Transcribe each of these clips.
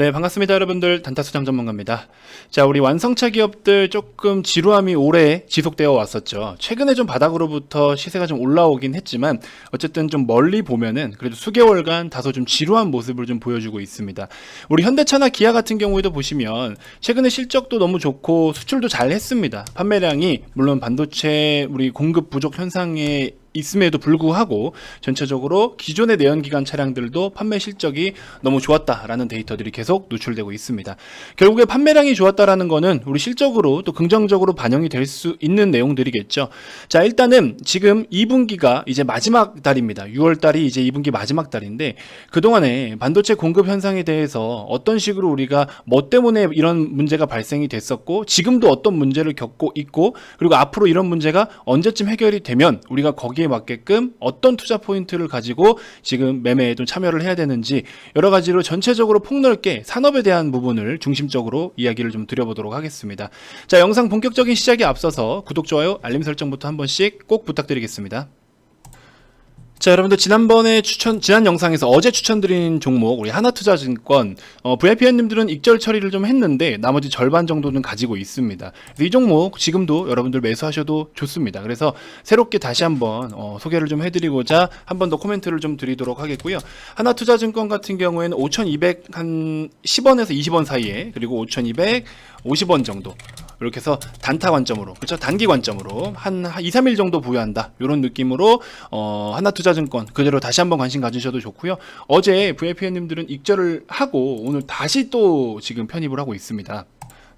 네, 반갑습니다, 여러분들. 단타수장 전문가입니다. 자, 우리 완성차 기업들 조금 지루함이 오래 지속되어 왔었죠. 최근에 좀 바닥으로부터 시세가 좀 올라오긴 했지만, 어쨌든 좀 멀리 보면은 그래도 수개월간 다소 좀 지루한 모습을 좀 보여주고 있습니다. 우리 현대차나 기아 같은 경우에도 보시면, 최근에 실적도 너무 좋고, 수출도 잘 했습니다. 판매량이, 물론 반도체 우리 공급 부족 현상에 있음에도 불구하고 전체적으로 기존의 내연기관 차량들도 판매 실적이 너무 좋았다라는 데이터들이 계속 노출되고 있습니다. 결국에 판매량이 좋았다라는 거는 우리 실적으로 또 긍정적으로 반영이 될 수 있는 내용들이겠죠. 자, 일단은 지금 2분기가 이제 마지막 달입니다. 6월 달이 이제 2분기 마지막 달인데 그동안에 반도체 공급 현상에 대해서 어떤 식으로 우리가 뭐 때문에 이런 문제가 발생이 됐었고 지금도 어떤 문제를 겪고 있고 그리고 앞으로 이런 문제가 언제쯤 해결이 되면 우리가 거기 에 맞게끔 어떤 투자 포인트를 가지고 지금 매매에 좀 참여를 해야 되는지 여러 가지로 전체적으로 폭넓게 산업에 대한 부분을 중심적으로 이야기를 좀 드려보도록 하겠습니다. 자, 영상 본격적인 시작에 앞서서 구독, 좋아요, 알림 설정부터 한 번씩 꼭 부탁드리겠습니다. 자, 여러분들 지난번에 추천 지난 영상에서 어제 추천드린 종목 우리 하나투자증권 어, VIP님들은 익절 처리를 좀 했는데 나머지 절반 정도는 가지고 있습니다. 이 종목 지금도 여러분들 매수하셔도 좋습니다. 그래서 새롭게 다시 한번 어, 소개를 좀 해드리고자 한 번 더 코멘트를 좀 드리도록 하겠고요. 하나투자증권 같은 경우에는 5,200 한 10원에서 20원 사이에 그리고 5,200 50원 정도. 이렇게 해서 단타 관점으로 그렇죠? 단기 관점으로 한 2, 3일 정도 보유한다. 이런 느낌으로 어, 하나투자증권 그대로 다시 한번 관심 가지셔도 좋고요. 어제 VIP님들은 익절을 하고 오늘 다시 또 지금 편입을 하고 있습니다.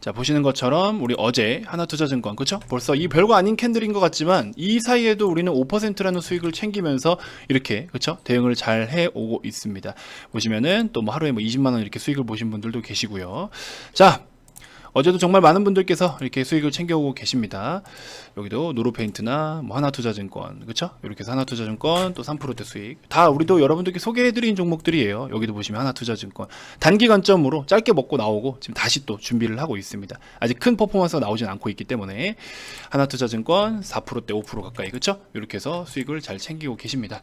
자 보시는 것처럼 우리 어제 하나투자증권 그쵸 벌써 이 별거 아닌 캔들인 것 같지만 이 사이에도 우리는 5%라는 수익을 챙기면서 이렇게 그쵸 대응을 잘 해오고 있습니다. 보시면은 또 뭐 하루에 뭐 20만 원 이렇게 수익을 보신 분들도 계시고요. 자 어제도 정말 많은 분들께서 이렇게 수익을 챙겨오고 계십니다. 여기도 노루페인트나 뭐 하나투자증권, 그쵸? 이렇게 해서 하나투자증권 또 3%대 수익. 다 우리도 여러분들께 소개해드린 종목들이에요. 여기도 보시면 하나투자증권. 단기 관점으로 짧게 먹고 나오고 지금 다시 또 준비를 하고 있습니다. 아직 큰 퍼포먼스가 나오진 않고 있기 때문에 하나투자증권 4%대 5% 가까이, 그쵸? 이렇게 해서 수익을 잘 챙기고 계십니다.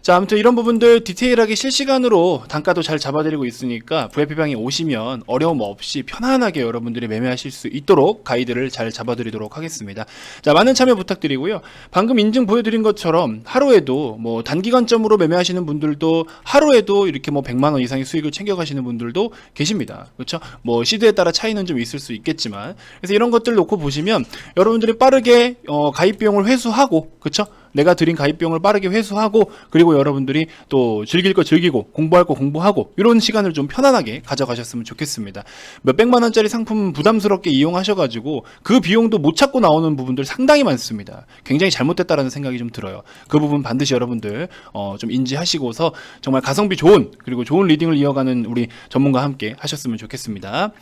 자, 아무튼 이런 부분들 디테일하게 실시간으로 단가도 잘 잡아드리고 있으니까 VIP방에 오시면 어려움 없이 편안하게 여러분 들이 매매하실 수 있도록 가이드를 잘 잡아드리도록 하겠습니다. 자, 많은 참여 부탁드리고요. 방금 인증 보여드린 것처럼 하루에도 뭐 단기관점으로 매매하시는 분들도 하루에도 이렇게 뭐 100만 원 이상의 수익을 챙겨가시는 분들도 계십니다. 그렇죠? 뭐 시드에 따라 차이는 좀 있을 수 있겠지만 그래서 이런 것들 놓고 보시면 여러분들이 빠르게 어, 가입 비용을 회수하고 그렇죠? 내가 드린 가입 비용을 빠르게 회수하고 그리고 여러분들이 또 즐길 거 즐기고 공부할 거 공부하고 이런 시간을 좀 편안하게 가져가셨으면 좋겠습니다. 몇 백만 원짜리 상품 부담스럽게 이용하셔가지고 그 비용도 못 찾고 나오는 부분들 상당히 많습니다. 굉장히 잘못됐다라는 생각이 좀 들어요. 그 부분 반드시 여러분들 어, 좀 인지하시고서 정말 가성비 좋은 그리고 좋은 리딩을 이어가는 우리 전문가와 함께 하셨으면 좋겠습니다.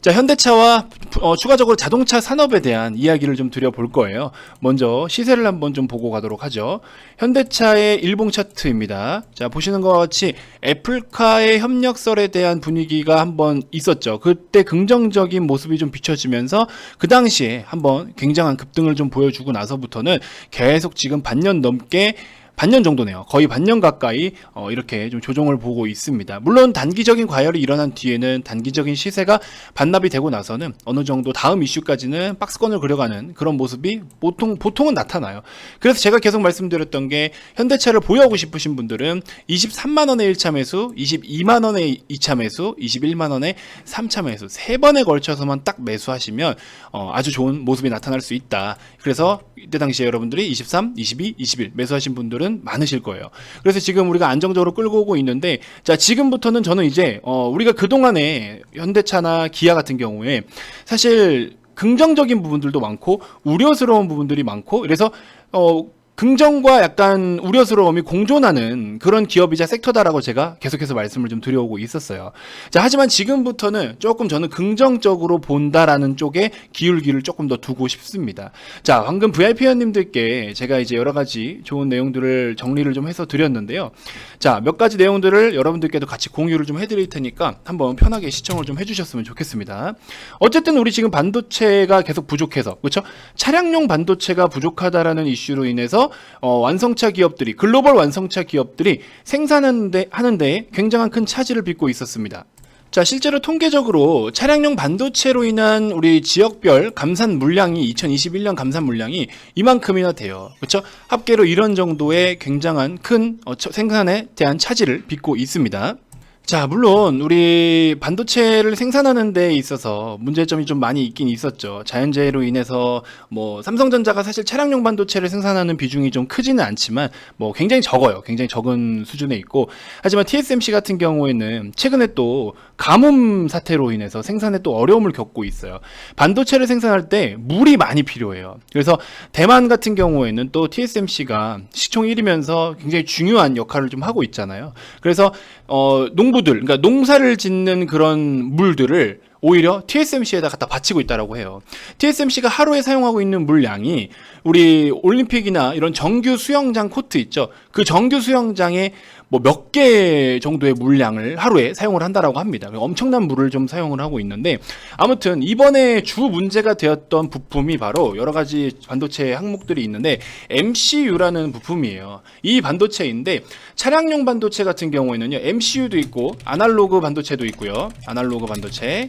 자 현대차와 어, 추가적으로 자동차 산업에 대한 이야기를 좀 드려볼 거예요. 먼저 시세를 한번 좀 보고 가도록 하죠. 현대차의 일봉 차트입니다. 자, 보시는 것과 같이 애플카의 협력설에 대한 분위기가 한번 있었죠. 그때 긍정적인 모습이 좀 비춰지면서 그 당시에 한번 굉장한 급등을 좀 보여주고 나서부터는 계속 지금 반년 넘게 반년 정도네요. 거의 반년 가까이 어, 이렇게 좀 조정을 보고 있습니다. 물론 단기적인 과열이 일어난 뒤에는 단기적인 시세가 반납이 되고 나서는 어느 정도 다음 이슈까지는 박스권을 그려가는 그런 모습이 보통 보통은 나타나요. 그래서 제가 계속 말씀드렸던 게 현대차를 보유하고 싶으신 분들은 23만 원의 1차 매수, 22만 원의 2차 매수, 21만 원의 3차 매수 세 번에 걸쳐서만 딱 매수하시면 어, 아주 좋은 모습이 나타날 수 있다. 그래서 이때 당시에 여러분들이 23, 22, 21 매수하신 분들은 많으실 거예요. 그래서 지금 우리가 안정적으로 끌고 오고 있는데 자 지금부터는 저는 이제 어, 우리가 그 동안에 현대차나 기아 같은 경우에 사실 긍정적인 부분들도 많고 우려스러운 부분들이 많고 그래서 어 긍정과 약간 우려스러움이 공존하는 그런 기업이자 섹터다라고 제가 계속해서 말씀을 좀 드려오고 있었어요. 자, 하지만 지금부터는 조금 저는 긍정적으로 본다라는 쪽에 기울기를 조금 더 두고 싶습니다. 자, 방금 VIP원님들께 제가 이제 여러 가지 좋은 내용들을 정리를 좀 해서 드렸는데요. 자, 몇 가지 내용들을 여러분들께도 같이 공유를 좀 해드릴 테니까 한번 편하게 시청을 좀 해주셨으면 좋겠습니다. 어쨌든 우리 지금 반도체가 계속 부족해서, 그렇죠? 차량용 반도체가 부족하다라는 이슈로 인해서 어, 완성차 기업들이 글로벌 완성차 기업들이 생산하는데 하는데 굉장한 큰 차질을 빚고 있었습니다. 자, 실제로 통계적으로 차량용 반도체로 인한 우리 지역별 감산 물량이 2021년 감산 물량이 이만큼이나 돼요. 그렇죠? 합계로 이런 정도의 굉장한 큰 어, 처- 생산에 대한 차질을 빚고 있습니다. 자, 물론 우리 반도체를 생산하는 데 있어서 문제점이 좀 많이 있긴 있었죠. 자연재해로 인해서 뭐 삼성전자가 사실 차량용 반도체를 생산하는 비중이 좀 크지는 않지만 뭐 굉장히 적어요. 굉장히 적은 수준에 있고 하지만 TSMC 같은 경우에는 최근에 또 가뭄 사태로 인해서 생산에 또 어려움을 겪고 있어요. 반도체를 생산할 때 물이 많이 필요해요. 그래서 대만 같은 경우에는 또 TSMC가 시총 1위면서 굉장히 중요한 역할을 좀 하고 있잖아요. 그래서 어 농 부들, 그러니까 농사를 짓는 그런 물들을 오히려 TSMC에다 갖다 바치고 있다라고 해요. TSMC가 하루에 사용하고 있는 물량이 우리 올림픽이나 이런 정규 수영장 코트 있죠. 그 정규 수영장에 뭐 몇 개 정도의 물량을 하루에 사용을 한다라고 합니다. 엄청난 물을 좀 사용을 하고 있는데 아무튼 이번에 주 문제가 되었던 부품이 바로 여러 가지 반도체 항목들이 있는데 MCU라는 부품이에요. 이 반도체인데 차량용 반도체 같은 경우에는요. MCU도 있고 아날로그 반도체도 있고요. 아날로그 반도체.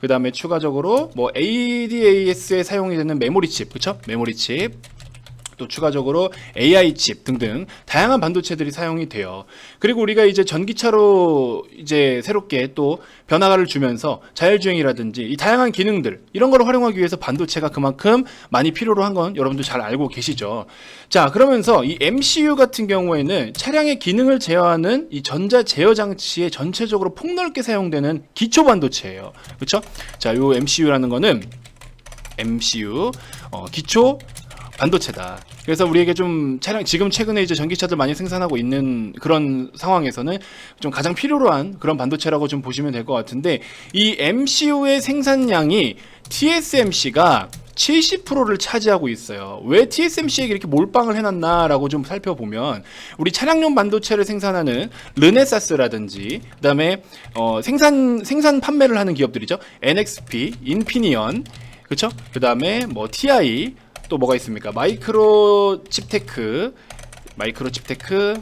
그다음에 추가적으로 뭐 ADAS에 사용이 되는 메모리 칩, 그렇죠? 메모리 칩. 또 추가적으로 AI 칩 등등 다양한 반도체들이 사용이 돼요. 그리고 우리가 이제 전기차로 이제 새롭게 또 변화를 주면서 자율주행이라든지 이 다양한 기능들 이런 걸 활용하기 위해서 반도체가 그만큼 많이 필요로 한 건 여러분도 잘 알고 계시죠. 자, 그러면서 이 MCU 같은 경우에는 차량의 기능을 제어하는 이 전자 제어 장치에 전체적으로 폭넓게 사용되는 기초 반도체예요. 그렇죠? 자, 요 MCU라는 거는 MCU 어, 기초 반도체다. 그래서 우리에게 좀 차량 지금 최근에 이제 전기차들 많이 생산하고 있는 그런 상황에서는 좀 가장 필요로 한 그런 반도체라고 좀 보시면 될 것 같은데 이 MCU의 생산량이 TSMC가 70%를 차지하고 있어요. 왜 TSMC에게 이렇게 몰빵을 해놨나라고 좀 살펴보면 우리 차량용 반도체를 생산하는 르네사스라든지 그다음에 어, 생산 생산 판매를 하는 기업들이죠. NXP, 인피니언, 그렇죠? 그다음에 뭐 TI 또 뭐가 있습니까? 마이크로 칩테크, 마이크로 칩테크,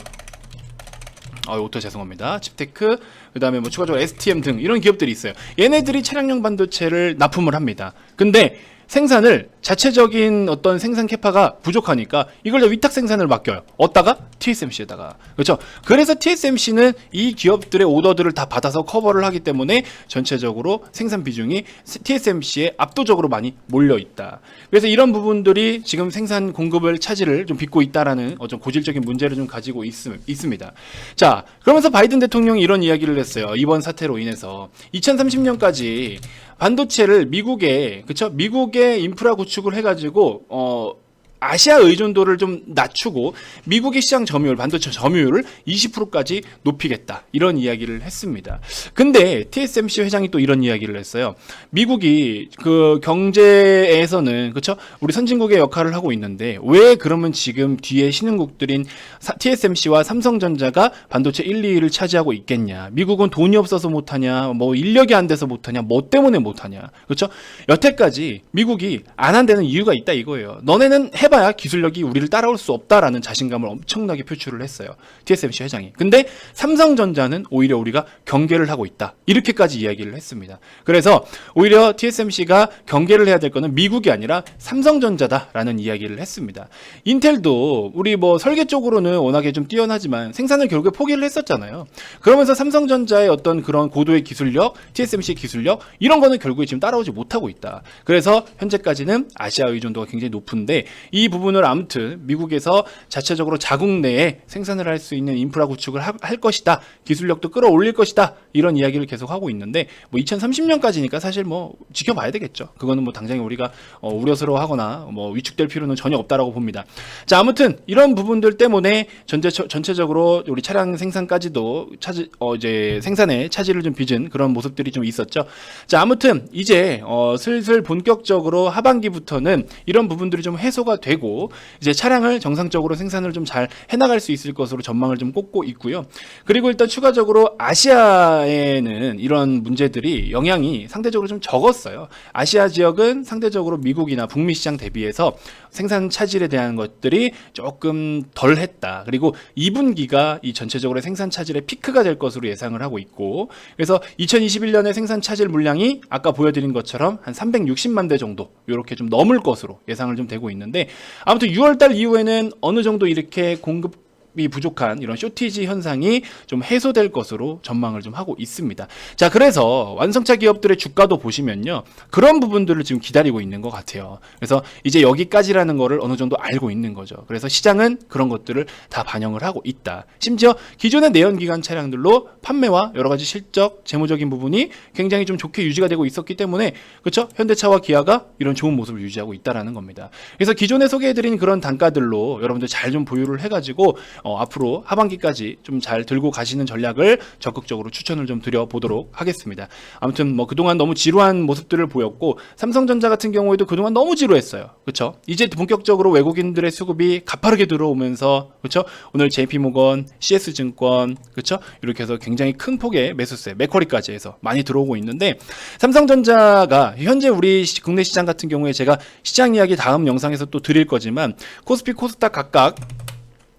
아, 오토 죄송합니다. 칩테크, 그 다음에 뭐 추가적으로 STM 등 이런 기업들이 있어요. 얘네들이 차량용 반도체를 납품을 합니다. 근데 생산을 자체적인 어떤 생산 캐파가 부족하니까 이걸 다 위탁 생산을 맡겨요. 어디다가? TSMC에다가. 그렇죠? 그래서 TSMC는 이 기업들의 오더들을 다 받아서 커버를 하기 때문에 전체적으로 생산 비중이 TSMC에 압도적으로 많이 몰려 있다. 그래서 이런 부분들이 지금 생산 공급을 차질을 좀 빚고 있다라는 어떤 고질적인 문제를 좀 가지고 있, 있습니다. 자, 그러면서 바이든 대통령이 이런 이야기를 했어요. 이번 사태로 인해서 2030년까지 반도체를 미국에 그쵸? 미국의 인프라 구축을 해가지고 어 아시아 의존도를 좀 낮추고 미국의 시장 점유율, 반도체 점유율을 20%까지 높이겠다. 이런 이야기를 했습니다. 근데 TSMC 회장이 또 이런 이야기를 했어요. 미국이 그 경제에서는 그렇죠? 우리 선진국의 역할을 하고 있는데 왜 그러면 지금 뒤에 신흥국들인 사- TSMC와 삼성전자가 반도체 1, 2위를 차지하고 있겠냐? 미국은 돈이 없어서 못 하냐? 뭐 인력이 안 돼서 못 하냐? 뭐 때문에 못 하냐? 그렇죠? 여태까지 미국이 안 한다는 이유가 있다 이거예요. 너네는 해 봐야 기술력이 우리를 따라올 수 없다라는 자신감을 엄청나게 표출을 했어요. TSMC 회장이. 근데 삼성전자는 오히려 우리가 경계를 하고 있다. 이렇게까지 이야기를 했습니다. 그래서 오히려 TSMC가 경계를 해야 될 거는 미국이 아니라 삼성전자다라는 이야기를 했습니다. 인텔도 우리 뭐 설계 쪽으로는 워낙에 좀 뛰어나지만 생산을 결국에 포기를 했었잖아요. 그러면서 삼성전자의 어떤 그런 고도의 기술력, TSMC 기술력 이런 거는 결국에 지금 따라오지 못하고 있다. 그래서 현재까지는 아시아 의존도가 굉장히 높은데 이 부분을 아무튼 미국에서 자체적으로 자국 내에 생산을 할 수 있는 인프라 구축을 하- 할 것이다. 기술력도 끌어올릴 것이다. 이런 이야기를 계속 하고 있는데 뭐 2030년까지니까 사실 뭐 지켜봐야 되겠죠. 그거는 뭐 당장에 우리가 어, 우려스러워하거나 뭐 위축될 필요는 전혀 없다라고 봅니다. 자 아무튼 이런 부분들 때문에 전체 전체적으로 우리 차량 생산까지도 차지 어 이제 생산에 차질을 좀 빚은 그런 모습들이 좀 있었죠. 자 아무튼 이제 어 슬슬 본격적으로 하반기부터는 이런 부분들이 좀 해소가 되고 이제 차량을 정상적으로 생산을 좀 잘 해나갈 수 있을 것으로 전망을 좀 꼽고 있고요. 그리고 일단 추가적으로 아시아에는 이런 문제들이 영향이 상대적으로 좀 적었어요. 아시아 지역은 상대적으로 미국이나 북미 시장 대비해서 생산 차질에 대한 것들이 조금 덜 했다. 그리고 2분기가 이 전체적으로 생산 차질의 피크가 될 것으로 예상을 하고 있고 그래서 2021년에 생산 차질 물량이 아까 보여드린 것처럼 한 360만 대 정도 이렇게 좀 넘을 것으로 예상을 좀 되고 있는데 아무튼 6월달 이후에는 어느 정도 이렇게 공급 이 부족한 이런 쇼티지 현상이 좀 해소될 것으로 전망을 좀 하고 있습니다. 자, 그래서 완성차 기업들의 주가도 보시면요. 그런 부분들을 지금 기다리고 있는 것 같아요. 그래서 이제 여기까지라는 거를 어느 정도 알고 있는 거죠. 그래서 시장은 그런 것들을 다 반영을 하고 있다. 심지어 기존의 내연기관 차량들로 판매와 여러 가지 실적, 재무적인 부분이 굉장히 좀 좋게 유지가 되고 있었기 때문에 그렇죠? 현대차와 기아가 이런 좋은 모습을 유지하고 있다라는 겁니다. 그래서 기존에 소개해드린 그런 단가들로 여러분들 잘 좀 보유를 해가지고 어, 앞으로 하반기까지 좀 잘 들고 가시는 전략을 적극적으로 추천을 좀 드려보도록 하겠습니다. 아무튼 뭐 그동안 너무 지루한 모습들을 보였고 삼성전자 같은 경우에도 그동안 너무 지루했어요. 그렇죠? 이제 본격적으로 외국인들의 수급이 가파르게 들어오면서 그렇죠? 오늘 JP모건, CS증권 그렇죠? 이렇게 해서 굉장히 큰 폭의 매수세, 맥쿼리까지 해서 많이 들어오고 있는데 삼성전자가 현재 우리 시- 국내 시장 같은 경우에 제가 시장 이야기 다음 영상에서 또 드릴 거지만 코스피, 코스닥 각각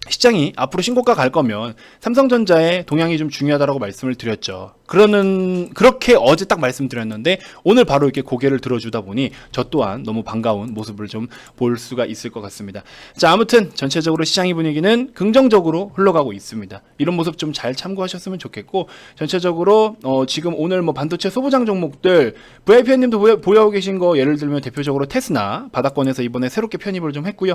시장이 앞으로 신고가 갈 거면 삼성전자의 동향이 좀 중요하다라고 말씀을 드렸죠. 그러는 그렇게 어제 딱 말씀드렸는데 오늘 바로 이렇게 고개를 들어주다 보니 저 또한 너무 반가운 모습을 좀 볼 수가 있을 것 같습니다. 자 아무튼 전체적으로 시장의 분위기는 긍정적으로 흘러가고 있습니다. 이런 모습 좀 잘 참고하셨으면 좋겠고 전체적으로 어, 지금 오늘 뭐 반도체 소부장 종목들 VIP님도 보여, 보유하고 계신 거 예를 들면 대표적으로 테스나 바닥권에서 이번에 새롭게 편입을 좀 했고요.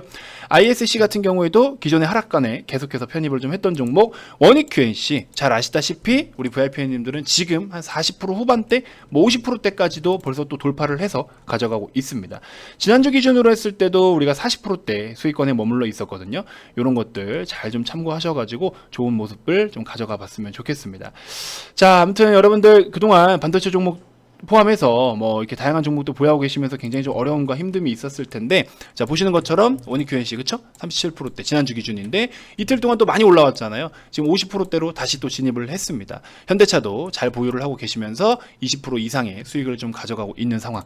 ISC 같은 경우에도 기존의 하락간에 계속해서 편입을 좀 했던 종목 원익 QNC 잘 아시다시피 우리 VIP님들은 지금 한 40% 후반대 뭐 50%대까지도 벌써 또 돌파를 해서 가져가고 있습니다. 지난주 기준으로 했을 때도 우리가 40%대 수익권에 머물러 있었거든요. 이런 것들 잘 좀 참고하셔가지고 좋은 모습을 좀 가져가 봤으면 좋겠습니다. 자, 아무튼 여러분들 그동안 반도체 종목 포함해서 뭐 이렇게 다양한 종목도 보유하고 계시면서 굉장히 좀 어려움과 힘듦이 있었을 텐데 자 보시는 것처럼 원익 QNC 그쵸? 37%대 지난주 기준인데 이틀 동안 또 많이 올라왔잖아요. 지금 50%대로 다시 또 진입을 했습니다. 현대차도 잘 보유를 하고 계시면서 20% 이상의 수익을 좀 가져가고 있는 상황.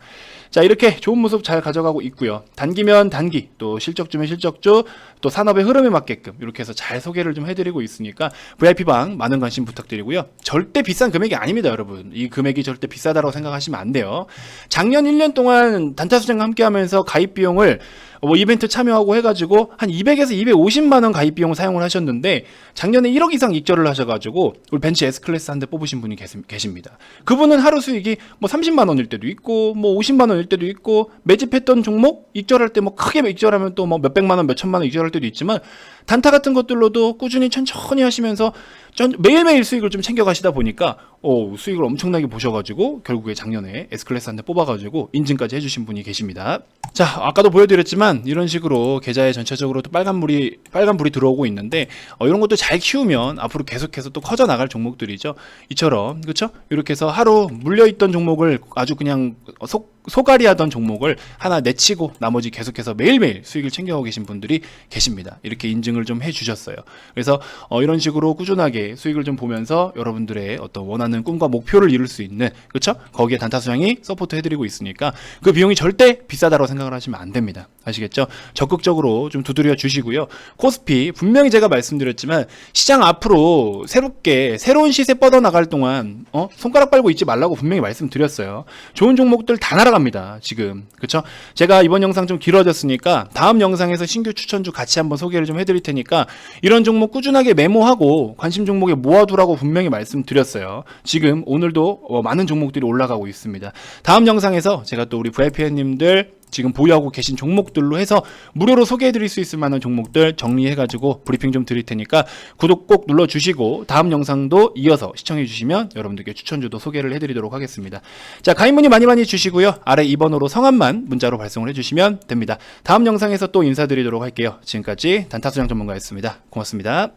자 이렇게 좋은 모습 잘 가져가고 있고요. 단기면 단기 또 실적주면 실적주 또 산업의 흐름에 맞게끔 이렇게 해서 잘 소개를 좀 해드리고 있으니까 VIP 방 많은 관심 부탁드리고요. 절대 비싼 금액이 아닙니다, 여러분. 이 금액이 절대 비싸다고 생각 하시면 안 돼요. 작년 1년 동안 단타수장과 함께하면서 가입 비용을 뭐 이벤트 참여하고 해가지고 한 200에서 250만 원 가입 비용 사용을 하셨는데 작년에 1억 이상 익절을 하셔가지고 우리 벤츠 S 클래스 한 대 뽑으신 분이 계십니다. 그분은 하루 수익이 뭐 30만 원일 때도 있고 뭐 50만 원일 때도 있고 매집했던 종목 익절할 때 뭐 크게 익절하면 또 뭐 몇백만 원, 몇천만 원 익절할 때도 있지만 단타 같은 것들로도 꾸준히 천천히 하시면서 전 매일매일 수익을 좀 챙겨가시다 보니까 어, 수익을 엄청나게 보셔가지고 결국에 작년에 S클래스 한대 뽑아가지고 인증까지 해주신 분이 계십니다. 자, 아까도 보여드렸지만 이런 식으로 계좌에 전체적으로 또 빨간불이 빨간불이 들어오고 있는데 어, 이런 것도 잘 키우면 앞으로 계속해서 또 커져 나갈 종목들이죠. 이처럼 그렇죠? 이렇게 해서 하루 물려있던 종목을 아주 그냥 속 소갈이 하던 종목을 하나 내치고 나머지 계속해서 매일매일 수익을 챙겨가고 계신 분들이 계십니다. 이렇게 인증을 좀 해주셨어요. 그래서 어, 이런 식으로 꾸준하게 수익을 좀 보면서 여러분들의 어떤 원하는 꿈과 목표를 이룰 수 있는 그렇죠? 거기에 단타 수량이 서포트 해드리고 있으니까 그 비용이 절대 비싸다고 생각을 하시면 안 됩니다. 아시겠죠? 적극적으로 좀 두드려 주시고요. 코스피 분명히 제가 말씀드렸지만 시장 앞으로 새롭게 새로운 시세 뻗어 나갈 동안 어? 손가락 빨고 있지 말라고 분명히 말씀드렸어요. 좋은 종목들 다 날아 갑니다. 지금 그렇죠? 제가 이번 영상 좀 길어졌으니까 다음 영상에서 신규 추천주 같이 한번 소개를 좀 해드릴 테니까 이런 종목 꾸준하게 메모하고 관심 종목에 모아두라고 분명히 말씀드렸어요. 지금 오늘도 어, 많은 종목들이 올라가고 있습니다. 다음 영상에서 제가 또 우리 VIP님들 지금 보유하고 계신 종목들로 해서 무료로 소개해드릴 수 있을 만한 종목들 정리해가지고 브리핑 좀 드릴 테니까 구독 꼭 눌러주시고 다음 영상도 이어서 시청해주시면 여러분들께 추천주도 소개를 해드리도록 하겠습니다. 자 가입 문의 많이 많이 주시고요. 아래 2번으로 성함만 문자로 발송을 해주시면 됩니다. 다음 영상에서 또 인사드리도록 할게요. 지금까지 단타수장 전문가였습니다. 고맙습니다.